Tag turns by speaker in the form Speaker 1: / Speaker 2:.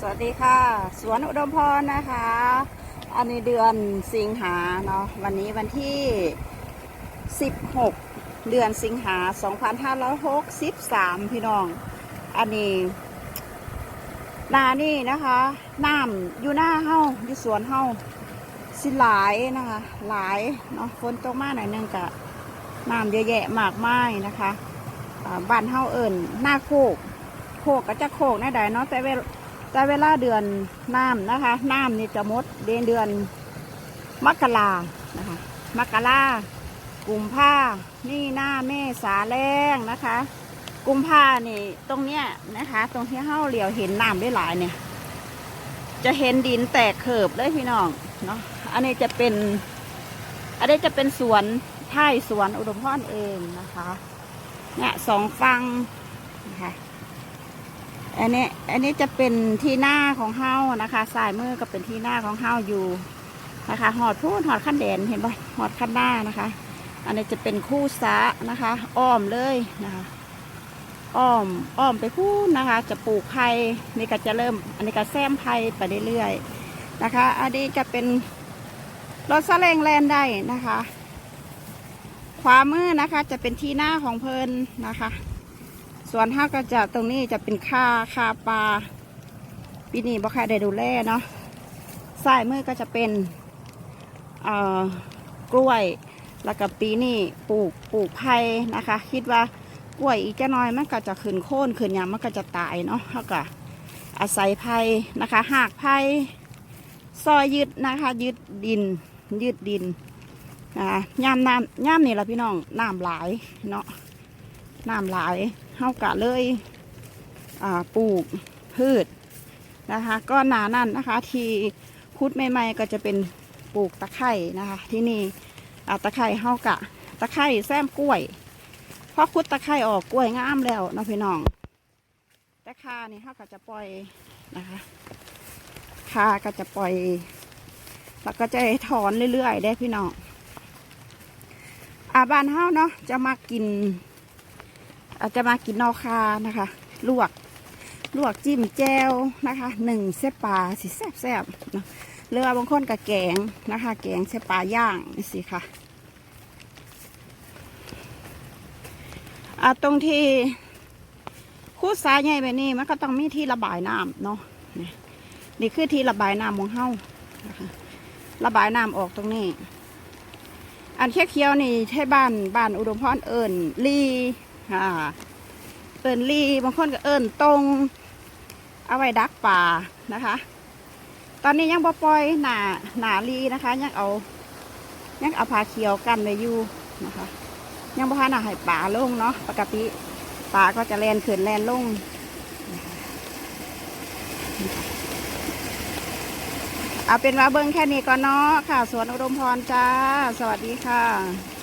Speaker 1: สวัสดีค่ะ สวนอุดมพรนะคะ อันนี้เดือนสิงหาเนาะวันนี้วันที่ 16 เดือนสิงหา 2563 พี่น้อง อันนี้ นานี่นะคะน้ำอยู่หน้าเฮาอยู่สวนเฮาสิหลายนะคะ หลายเนาะฝนตกมาหน่อยนึงกะน้ำเยอะแยะมากมายนะคะบ้านเฮาเอิ่นหน้าโคกโคกก็จะโคกแน่ใดเนาะแต่เวล แต่เวลาเดือนน้ำนะคะ น้ำนี่จะมดเดือนเดือนมกรานะคะมกรากุมภานี่หน้าเมษาแรงนะคะกุมภานี่ตรงเนี้ยนะคะ ตรงที่เฮาเหลียวเห็นน้ำได้หลายเนี่ย จะเห็นดินแตกเขิบเลยพี่น้องเนาะอันนี้จะเป็น อันนี้จะเป็นสวนท้ายสวนอุดมพรเองนะคะเนี่ยสองฝั่ง อันนี้อันนี้จะเป็นที่หน้าของเฮานะคะสายมือก็เป็นที่หน้าของเฮาอยู่นะคะหอดพูดหอดขั้นแดนเห็นปะหอดขั้นหน้านะคะ อันนี้จะเป็นคู่ซะนะคะ อ้อมเลยนะคะ อ้อมอ้อมไปพูดนะคะ จะปลูกไผ่นี่ก็จะเริ่ม อันนี้ก็แซมไผ่ไปเรื่อยๆนะคะ อันนี้จะเป็นรถซาเล้งแลนได้นะคะ ขวามือนะคะจะเป็นที่หน้าของเพลินนะคะ ส่วนห้าก็จะตรงนี้จะเป็นค่าค่าปลาปีนี้บ่ค่อยได้ดูแลเนาะซ้ายมือก็จะเป็นเอ่อกล้วย แล้วก็ปีนี้ปลูกปลูกไผ่นะคะ คิดว่ากล้วยอีกจะน้อยมันก็จะขึ้นโค่นขึ้นยางมันก็จะตายเนาะเขาก็อาศัยไผ่นะคะหากไผ่ซอยยึดนะคะยึดดินยึดดินนะคะย่ามน้ำย่ามนี่แหละพี่น้องน้ำหลายเนาะ น้ำหลายเฮากะเลยปลูกพืชนะคะ ก็นานั่นนะคะ ที่คุดใหม่ๆก็จะเป็นปลูกตะไคร่นะคะ ที่นี่ตะไคร่เฮากะ ตะไคร่แซมกล้วยพอคุดตะไคร่ออกกล้วยงามแล้วนะพี่น้องแต่คานี่เฮาก็จะปล่อยนะคะคาก็จะปล่อย แล้วก็จะถอนเรื่อยๆได้พี่น้องอาบ้านเฮาเนาะจะมากิน อาจจะมากินนอคานะคะ ลวก ลวกจิ้มแจ่วนะคะหนึ่งเส้ปลาสิแซ่บแซบๆเนาะเรือบางคนกับแกงนะคะ แกงเส้ปลาย่างนี่สิค่ะอ่าตรงที่คูดสายใหญ่แบบนี้มันก็ต้องมีที่ระบายน้ำเนาะนี่คือที่ระบายน้ำของเฮานะคะระบายน้ำออกตรงนี้ อันเคี้ยวๆนี่ใช่บ้านบ้านอุดมพรเอิญลี อ่าเอินลีบางคนก็เอินตรงเอาไว้ดักป่านะคะ ตอนนี้ยังบ่ปล่อยหนาหนาลีนะคะ ยังเอายังเอาผาเขียวกันไว้อยู่นะคะ ยังบ่พาหนาให้ป่าลงเนาะปกติป่าก็จะแลนขึ้นแลนลงเอาเป็นว่าเบิ้งแค่นี้ก่อนเนาะค่ะ สวนอุดมพรจ้า สวัสดีค่ะ